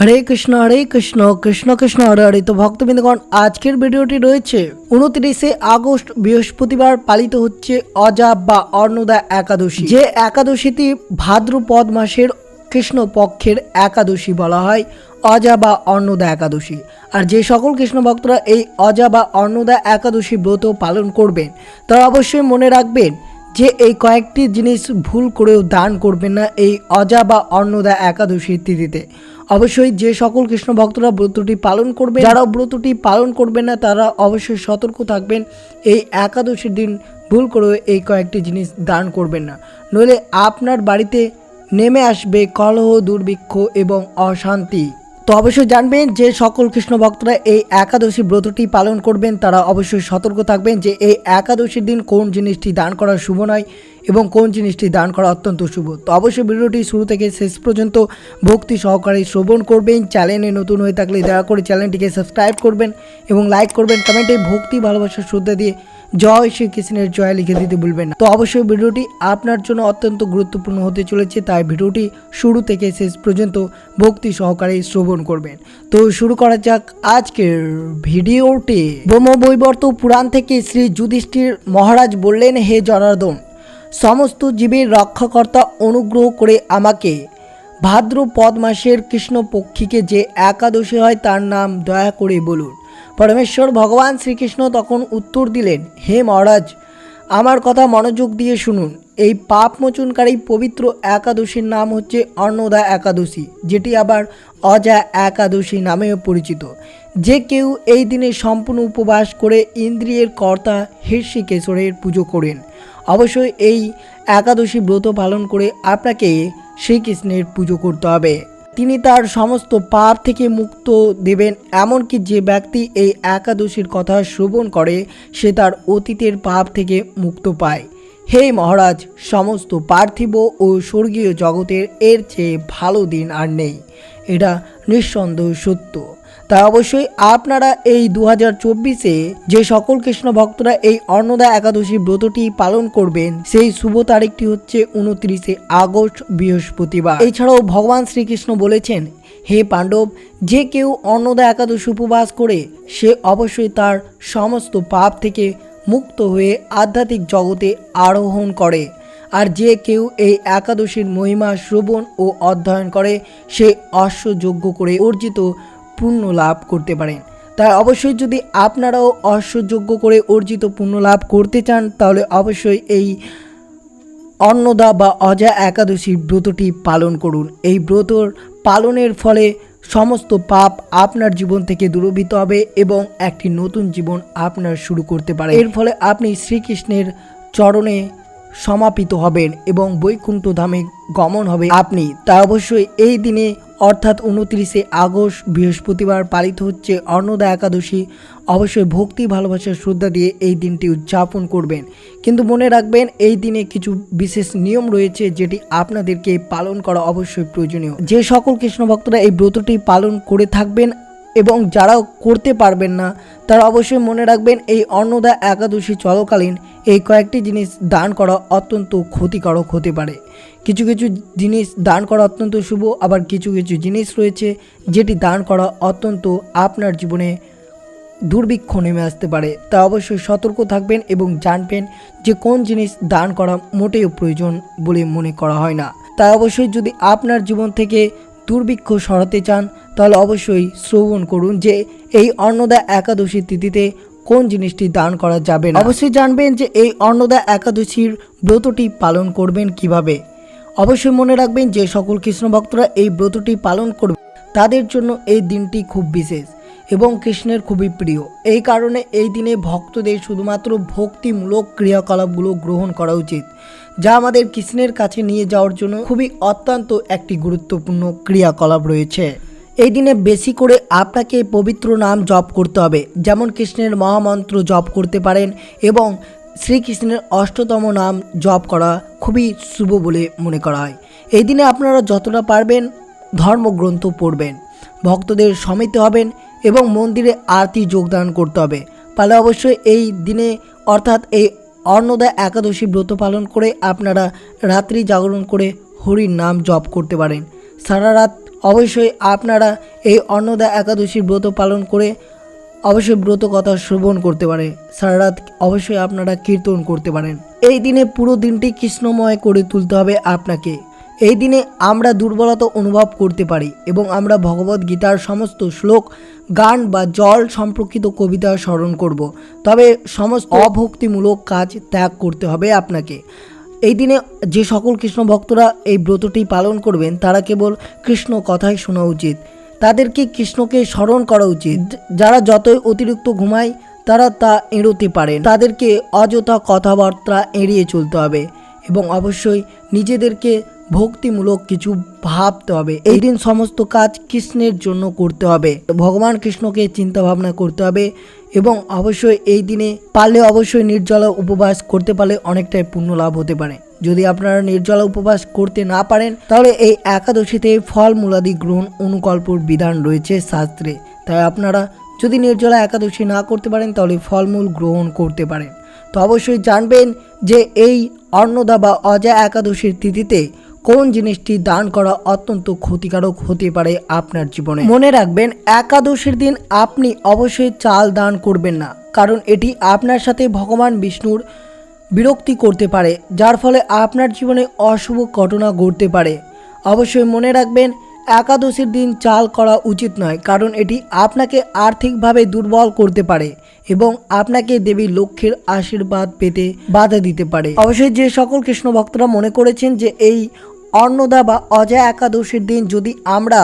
হরে কৃষ্ণ হরে কৃষ্ণ কৃষ্ণ কৃষ্ণ, হরে হরে। তো ভক্তবৃন্দগণ, আজকের ভিডিওটি রয়েছে, উনত্রিশে আগস্ট, বৃহস্পতিবার পালিত হচ্ছে অজা বা অন্নদা একাদশী। যে একাদশীটি ভাদ্রপদ মাসের কৃষ্ণ পক্ষের একাদশী বলা হয়, অজা বা অন্নদা একাদশী। আর যে সকল কৃষ্ণ ভক্তরা এই অজা বা অন্নদা একাদশী ব্রত পালন করবেন, তারা অবশ্যই মনে রাখবেন যে এই কয়েকটি জিনিস ভুল করেও দান করবেন না এই অজা বা অন্নদা একাদশীর তিথিতে। অবশ্যই যে সকল কৃষ্ণ ভক্তরা ব্রতটি পালন করবে যারা ব্রতটি পালন করবেন না, তারা অবশ্যই সতর্ক থাকবেন। এই একাদশীর দিন ভুল করেও এই কয়েকটি জিনিস দান করবেন না। নইলে আপনার বাড়িতে নেমে আসবে কলহ, দুর্ভিক্ষ এবং অশান্তি। তো অবশ্যই জানবেন যে সকল কৃষ্ণ ভক্তরা এই একাদশী ব্রতটি পালন করবেন, তারা অবশ্যই সতর্ক থাকবেন যে এই একাদশীর দিন কোন জিনিসটি দান করা শুভ নয়। এবং কোন জিনিসটি দান করা অত্যন্ত শুভ। তো অবশ্যই ভিডিওটি শুরু থেকে শেষ পর্যন্ত ভক্তি সহকারে শ্রবণ করবেন। চ্যানেলে নতুন হয়ে থাকলে দয়া করে চ্যানেলটিকে সাবস্ক্রাইব করবেন এবং লাইক করবেন। কমেন্টে ভক্তি ভালোবাসা শ্রদ্ধা দিয়ে জয় শ্রীকৃষ্ণের জয় লিখে দিতে ভুলবেন না। তো অবশ্যই ভিডিওটি আপনার জন্য অত্যন্ত গুরুত্বপূর্ণ হতে চলেছে, তাই ভিডিওটি শুরু থেকে শেষ পর্যন্ত ভক্তি সহকারে শ্রবণ করবেন। তো শুরু করা যাক আজকের ভিডিওটি। ব্রহ্মবৈবর্ত পুরাণ থেকে শ্রী যুধিষ্ঠির মহারাজ বললেন, হে জনার্দন সমস্ত জীবের রক্ষাকর্তা অনুগ্রহ করে আমাকে ভাদ্রপদ মাসের কৃষ্ণপক্ষীকে যে একাদশী হয় তার নাম দয়া করে বলুন। পরমেশ্বর ভগবান শ্রীকৃষ্ণ তখন উত্তর দিলেন, হে মহারাজ, আমার কথা মনোযোগ দিয়ে শুনুন। এই পাপ মোচনকারী পবিত্র একাদশীর নাম হচ্ছে অন্নদা একাদশী, যেটি আবার অজা একাদশী নামেও পরিচিত। যে কেউ এই দিনে সম্পূর্ণ উপবাস করে ইন্দ্রিয়ের কর্তা হৃষিকেশ্বরের পুজো করেন। অবশ্যই এই একাদশী ব্রত পালন করে আপনাকে শ্রীকৃষ্ণের পুজো করতে হবে। তিনি তার সমস্ত পাপ থেকে মুক্ত দেবেন, এমনকি যে ব্যক্তি এই একাদশীর কথা শ্রবণ করে, সে তার অতীতের পাপ থেকে মুক্ত পায়। হে মহারাজ, সমস্ত পার্থিব ও স্বর্গীয় জগতের এর চেয়ে ভালো দিন আর নেই। এটা নিঃসন্দেহ সত্য। তাই অবশ্যই আপনারা এই দু হাজার চব্বিশে যে সকল কৃষ্ণ ভক্তরা এই অন্নদা একাদশী ব্রতটি পালন করবেন, সেই শুভ তারিখটি হচ্ছে উনত্রিশে আগস্ট, বৃহস্পতিবার। এছাড়াও ভগবান শ্রীকৃষ্ণ বলেছেন, হে পাণ্ডব, যে কেউ অন্নদা একাদশী উপবাস করে, সে অবশ্যই তার সমস্ত পাপ থেকে মুক্ত হয়ে আধ্যাত্মিক জগতে আরোহণ করে। আর যে কেউ এই একাদশীর মহিমা শ্রবণ ও অধ্যয়ন করে, সে অশ্বযোগ্য করে অর্জিত পুণ্য লাভ করতে পারেন। তাই অবশ্যই যদি আপনারাও অশ্বযোগ্য করে অর্জিত পুণ্য লাভ করতে চান, তাহলে অবশ্যই এই অন্নদা বা অজা একাদশীর ব্রতটি পালন করুন। এই ব্রতর পালনের ফলে সমস্ত পাপ আপনার জীবন থেকে দূরভূত হবে এবং একটি নতুন জীবন আপনার শুরু করতে পারে। এর ফলে আপনি শ্রীকৃষ্ণের চরণে সমাপিত হবেন এবং বৈকুণ্ঠ ধামে গমন হবে আপনি। তা অবশ্যই এই দিনে অর্থাৎ উনত্রিশে আগস্ট বৃহস্পতিবার পালিত হচ্ছে অন্নদা একাদশী। অবশ্যই ভক্তি, ভালোবাসার শ্রদ্ধা দিয়ে এই দিনটি উদযাপন করবেন। কিন্তু মনে রাখবেন, এই দিনে কিছু বিশেষ নিয়ম রয়েছে যেটি আপনাদেরকে পালন করা অবশ্যই প্রয়োজনীয়। যে সকল কৃষ্ণ ভক্তরা এই ব্রতটি পালন করে থাকবেন এবং যারা করতে পারবেন না, তারা অবশ্যই মনে রাখবেন, এই অন্নদা একাদশী চলকালীন এই কয়েকটি জিনিস দান করা অত্যন্ত ক্ষতিকারক হতে পারে। কিছু কিছু জিনিস দান করা অত্যন্ত শুভ, আবার কিছু কিছু জিনিস রয়েছে যেটি দান করা অত্যন্ত আপনার জীবনে দুর্ভিক্ষ নেমে আসতে পারে। তা অবশ্যই সতর্ক থাকবেন এবং জানবেন যে কোন জিনিস দান করা মোটেও প্রয়োজন বলে মনে করা হয় না। তাই অবশ্যই যদি আপনার জীবন থেকে দুর্ভিক্ষ সরাতে চান, তাহলে অবশ্যই শ্রবণ করুন যে এই অন্নদা একাদশী তিথিতে কোন জিনিসটি দান করা যাবে না। অবশ্যই জানবেন যে এই অন্নদা একাদশীর ব্রতটি পালন করবেন কীভাবে। অবশ্যই মনে রাখবেন যে সকল কৃষ্ণ ভক্তরা এই ব্রতটি পালন করবে। তাদের জন্য এই দিনটি খুব বিশেষ এবং কৃষ্ণের খুবই প্রিয়। এই কারণে এই দিনে ভক্তদের শুধুমাত্র ভক্তিমূলক ক্রিয়াকলাপগুলো গ্রহণ করা উচিত, যা আমাদের কৃষ্ণের কাছে নিয়ে যাওয়ার জন্য খুবই অত্যন্ত একটি গুরুত্বপূর্ণ ক্রিয়াকলাপ রয়েছে। এই দিনে বেশি করে আপনাকে পবিত্র নাম জপ করতে হবে, যেমন কৃষ্ণের মহামন্ত্র জপ করতে পারেন এবং শ্রীকৃষ্ণের অষ্টতম নাম জপ করা খুবই শুভ বলে মনে করা হয়। এই দিনে আপনারা যতটা পারবেন ধর্মগ্রন্থ পড়বেন, ভক্তদের সমিত হবেন এবং মন্দিরে আরতি যোগদান করতে হবে। পালে অবশ্যই এই দিনে, অর্থাৎ এই অন্নদা একাদশী ব্রত পালন করে আপনারা রাত্রি জাগরণ করে হরির নাম জপ করতে পারেন। সারা রাত অবশ্যই আপনারা এই অন্নদা একাদশীর ব্রত পালন করে অবশ্যই ব্রত কথা শ্রবণ করতে পারে। সারা রাত অবশ্যই আপনারা কীর্তন করতে পারেন। এই দিনে পুরো দিনটি কৃষ্ণময় করে তুলতে হবে আপনাকে। এই দিনে আমরা দুর্বলতা অনুভব করতে পারি এবং আমরা ভগবত গীতার সমস্ত শ্লোক, গান বা জল সম্পর্কিত কবিতা স্মরণ করব। তবে সমস্ত অভক্তিমূলক কাজ ত্যাগ করতে হবে আপনাকে। এই দিনে যে সকল কৃষ্ণ ভক্তরা এই ব্রতটি পালন করবেন, তারা কেবল কৃষ্ণ কথাই শোনা উচিত। তাদেরকে কৃষ্ণকে স্মরণ করা উচিত। যারা যতই অতিরিক্ত ঘুমায়, তারা তা এড়োতে পারেন তাদেরকে অযথা কথাবার্তা এড়িয়ে চলতে হবে এবং অবশ্যই নিজেদেরকে ভক্তিমূলক কিছু ভাবতে হবে। এই দিন সমস্ত কাজ কৃষ্ণের জন্য করতে হবে। ভগবান কৃষ্ণকে চিন্তা ভাবনা করতে হবে এবং অবশ্যই এই দিনে পারলে অবশ্যই নির্জলা উপবাস করতে পারলে অনেকটাই পুণ্য লাভ হতে পারে। যদি আপনারা নির্জলা উপবাস করতে না পারেন, তাহলে এই একাদশীতে ফল মূলাদি গ্রহণ অনুকল্পর বিধান রয়েছে শাস্ত্রে। তাই আপনারা যদি নির্জলা একাদশী না করতে পারেন, তাহলে ফলমূল গ্রহণ করতে পারেন। তো অবশ্যই জানবেন যে এই অন্নদা বা অজা একাদশীর তিথিতে কোন জিনিসটি দান করা অত্যন্ত ক্ষতিকারক হতে পারে আপনার জীবনে। মনে রাখবেন, একাদশীর দিন আপনি অবশ্যই চাল দান করবেন না, কারণ এটি আপনার সাথে ভগবান বিষ্ণুর বিরক্তি করতে পারে, যার ফলে আপনার জীবনে অশুভ ঘটনা ঘটতে পারে। অবশ্যই মনে রাখবেন, একাদশীর দিন চাল করা উচিত নয়, কারণ এটি আপনাকে আর্থিকভাবে দুর্বল করতে পারে এবং আপনাকে দেবী লক্ষ্মীর আশীর্বাদ পেতে বাধা দিতে পারে। অবশ্যই যে সকল কৃষ্ণ ভক্তরা মনে করেছেন যে এই অন্নদা বা অজয় একাদশীর দিন যদি আমরা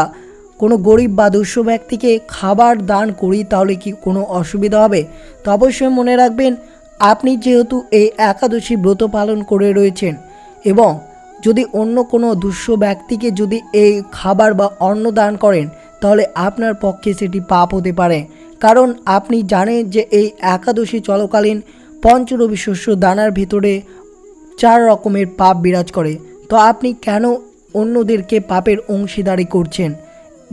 কোনো গরিব বা দুঃস্ব ব্যক্তিকে খাবার দান করি, তাহলে কি কোনো অসুবিধা হবে? তো অবশ্যই মনে রাখবেন আপনি যেহেতু এই একাদশী ব্রত পালন করে রয়েছেন এবং যদি অন্য কোনো দুঃস্ব ব্যক্তিকে যদি এই খাবার বা অন্ন দান করেন, তাহলে আপনার পক্ষে সেটি পাপ হতে পারে। কারণ আপনি জানেন যে এই একাদশী চলকালীন পঞ্চরবি শস্য দানার ভিতরে চার রকমের পাপ বিরাজ করে। তো আপনি কেন অন্যদেরকে পাপের অংশীদারি করছেন?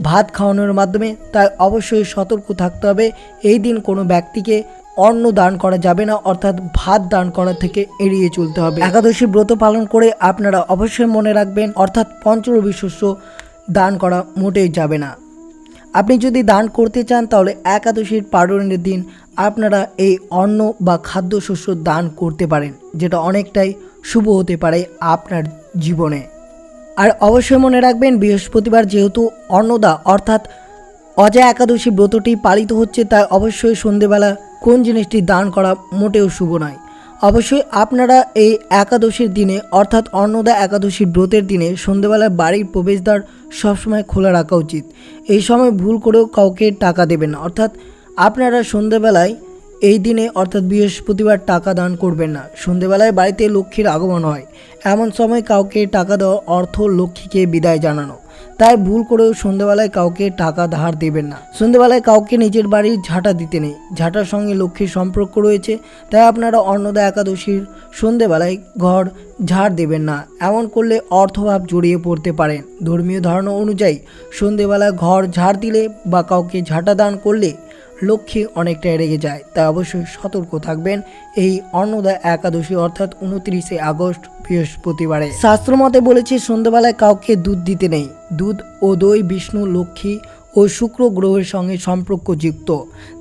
ভাত খাওয়ানোর মাধ্যমে তাই অবশ্যই সতর্ক থাকতে হবে। এই দিন কোনো ব্যক্তিকে অন্ন দান করা যাবে না, অর্থাৎ ভাত দান করা থেকে এড়িয়ে চলতে হবে। একাদশী ব্রত পালন করে আপনারা অবশ্যই মনে রাখবেন, অর্থাৎ পঞ্চরবি শস্য দান করা মোটেই যাবে না। আপনি যদি দান করতে চান, তাহলে একাদশীর পালনের দিন আপনারা এই অন্ন বা খাদ্যশস্য দান করতে পারেন, যেটা অনেকটাই শুভ হতে পারে আপনার জীবনে। আর অবশ্যই মনে রাখবেন, বৃহস্পতিবার যেহেতু অন্নদা, অর্থাৎ অজয় একাদশী ব্রতটি পালিত হচ্ছে, তাই অবশ্যই সন্ধেবেলা কোন জিনিসটি দান করা মোটেও শুভ নয়। অবশ্যই আপনারা এই একাদশীর দিনে, অর্থাৎ অন্নদা একাদশীর ব্রতের দিনে সন্ধেবেলায় বাড়ির প্রবেশদ্বার সবসময় খোলা রাখা উচিত। এই সময় ভুল করেও কাউকে টাকা দেবেন না। অর্থাৎ আপনারা সন্ধেবেলায় এই দিনে, অর্থাৎ বৃহস্পতিবার, টাকা দান করবেন না। সন্ধেবেলায় বাড়িতে লক্ষ্মীর আগমন হয়। এমন সময় কাউকে টাকা দেওয়া অর্থ লক্ষ্মীকে বিদায় জানানো। তাই ভুল করেও সন্ধ্যেবেলায় কাউকে টাকা ধার দেবেন না। সন্ধ্যেবেলায় কাউকে নিজের বাড়ির ঝাঁটা দিতে নেই। ঝাঁটার সঙ্গে লক্ষ্মীর সম্পর্ক রয়েছে, তাই আপনারা অন্নদা একাদশীর সন্ধেবেলায় ঘর ঝাড় দেবেন না। এমন করলে অর্থভাব জড়িয়ে পড়তে পারেন ধর্মীয় ধারণা অনুযায়ী সন্ধেবেলায় ঘর ঝাড় দিলে বা কাউকে ঝাঁটা দান করলে লক্ষ্মী অনেকটাই রেগে যায়। তাই অবশ্যই সতর্ক থাকবেন এই অন্নদা একাদশী অর্থাৎ উনত্রিশে আগস্ট বৃহস্পতিবারে। শাস্ত্রমতে বলেছে, সন্ধ্যাবেলায় কাউকে দুধ দিতে নেই। দুধ ও দই বিষ্ণু, লক্ষ্মী ও শুক্র গ্রহের সঙ্গে সম্পর্কযুক্ত।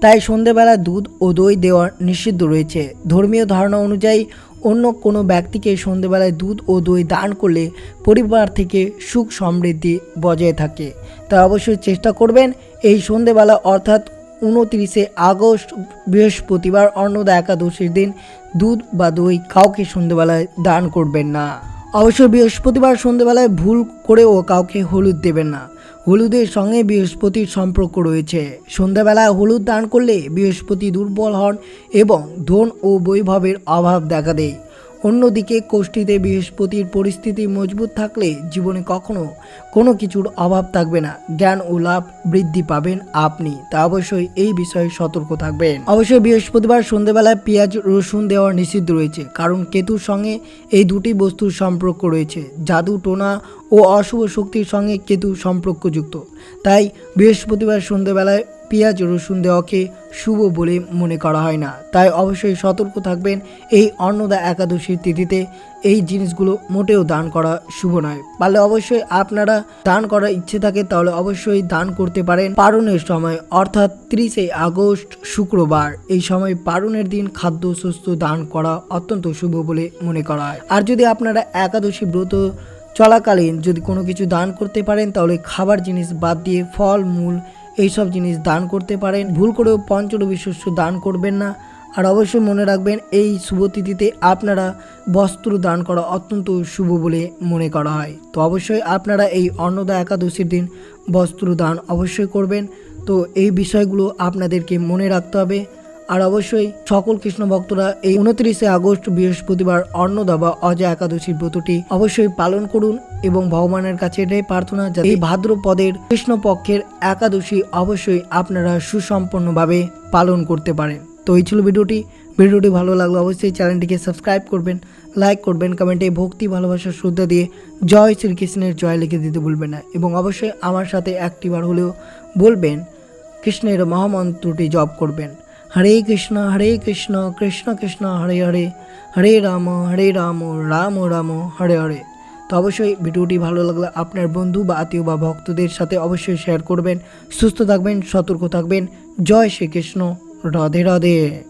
তাই সন্ধেবেলা দুধ ও দই দেওয়ার নিষিদ্ধ রয়েছে। ধর্মীয় ধারণা অনুযায়ী, অন্য কোনো ব্যক্তিকে সন্ধেবেলায় দুধ ও দই দান করলে পরিবার থেকে সুখ সমৃদ্ধি বজায় থাকে। তাই অবশ্যই চেষ্টা করবেন এই সন্ধেবেলা অর্থাৎ উনত্রিশে আগস্ট, বৃহস্পতিবার অন্নদা একাদশীর দিন দুধ বা দই কাউকে সন্ধেবেলায় দান করবেন না। অবশ্য বৃহস্পতিবার সন্ধেবেলায় ভুল করেও কাউকে হলুদ দেবেন না। হলুদের সঙ্গে বৃহস্পতির সম্পর্ক রয়েছে। সন্ধ্যাবেলায় হলুদ দান করলে বৃহস্পতি দুর্বল হন এবং ধন ও বৈভবের অভাব দেখা দেয়। অন্যদিকে কোষ্ঠীতে বৃহস্পতির পরিস্থিতি মজবুত থাকলে জীবনে কখনো কোনো কিছুর অভাব থাকবে না। জ্ঞান ও লাভ বৃদ্ধি পাবেন আপনি। তা অবশ্যই এই বিষয়ে সতর্ক থাকবেন। অবশ্যই বৃহস্পতিবার সন্ধেবেলায় পেঁয়াজ, রসুন দেওয়া নিষিদ্ধ রয়েছে। কারণ কেতুর সঙ্গে এই দুটি বস্তুর সম্পর্ক রয়েছে। জাদু, টোনা ও অশুভ শক্তির সঙ্গে কেতু সম্পর্কযুক্ত। তাই বৃহস্পতিবার সন্ধেবেলায় পেঁয়াজ, রসুন দেওয়াকে শুভ বলে মনে করা হয় না। তাই অবশ্যই সতর্ক থাকবেন এই অন্নদা একাদশীর তিথিতে। এই জিনিসগুলো মোটেও দান করা শুভ নয়। পারলে অবশ্যই আপনারা দান করার ইচ্ছে থাকে তাহলে অবশ্যই দান করতে পারেন পারণের সময়, অর্থাৎ ত্রিশে আগস্ট শুক্রবার। এই সময় পারণের দিন খাদ্য সুস্থ দান করা অত্যন্ত শুভ বলে মনে করা হয়। আর যদি আপনারা একাদশী ব্রত চলাকালীন যদি কোনো কিছু দান করতে পারেন তাহলে খাবার জিনিস বাদ দিয়ে ফল, মূল এইসব জিনিস দান করতে পারেন। ভুল করেও পঞ্চরবি শস্য দান করবেন না। আর অবশ্যই মনে রাখবেন, এই শুভ তিথিতে আপনারা বস্ত্র দান করা অত্যন্ত শুভ বলে মনে করা হয়। তো অবশ্যই আপনারা এই অন্নদা একাদশীর দিন বস্ত্র দান অবশ্যই করবেন। তো এই বিষয়গুলো আপনাদেরকে মনে রাখতে হবে। আর অবশ্যই সকল কৃষ্ণ ভক্তরা এই উনত্রিশে আগস্ট বৃহস্পতিবার অন্নদা বা অজা একাদশীর ব্রতটি অবশ্যই পালন করুন এবং ভগবানের কাছে এটাই প্রার্থনা যাতে এই ভাদ্রপদের কৃষ্ণ পক্ষের একাদশী অবশ্যই আপনারা সুসম্পন্নভাবে পালন করতে পারেন। তো এই ছিল ভিডিওটি। ভিডিওটি ভালো লাগল অবশ্যই চ্যানেলটিকে সাবস্ক্রাইব করবেন, লাইক করবেন, কমেন্টে ভক্তি, ভালোবাসা, শ্রদ্ধা দিয়ে জয় শ্রীকৃষ্ণের জয় লিখে দিতে ভুলবেন না এবং অবশ্যই আমার সাথে একটিবার হলেও বলবেন, কৃষ্ণের মহামন্ত্রটি জপ করবেন। হরে কৃষ্ণ হরে কৃষ্ণ কৃষ্ণ কৃষ্ণ, হরে হরে। হরে রাম হরে রাম রাম রাম, হরে হরে। তো অবশ্যই ভিডিওটি ভালো লাগলে আপনার বন্ধু বা আত্মীয় বা ভক্তদের সাথে অবশ্যই শেয়ার করবেন। সুস্থ থাকবেন, সতর্ক থাকবেন। জয় শ্রীকৃষ্ণ। রাধে রাধে।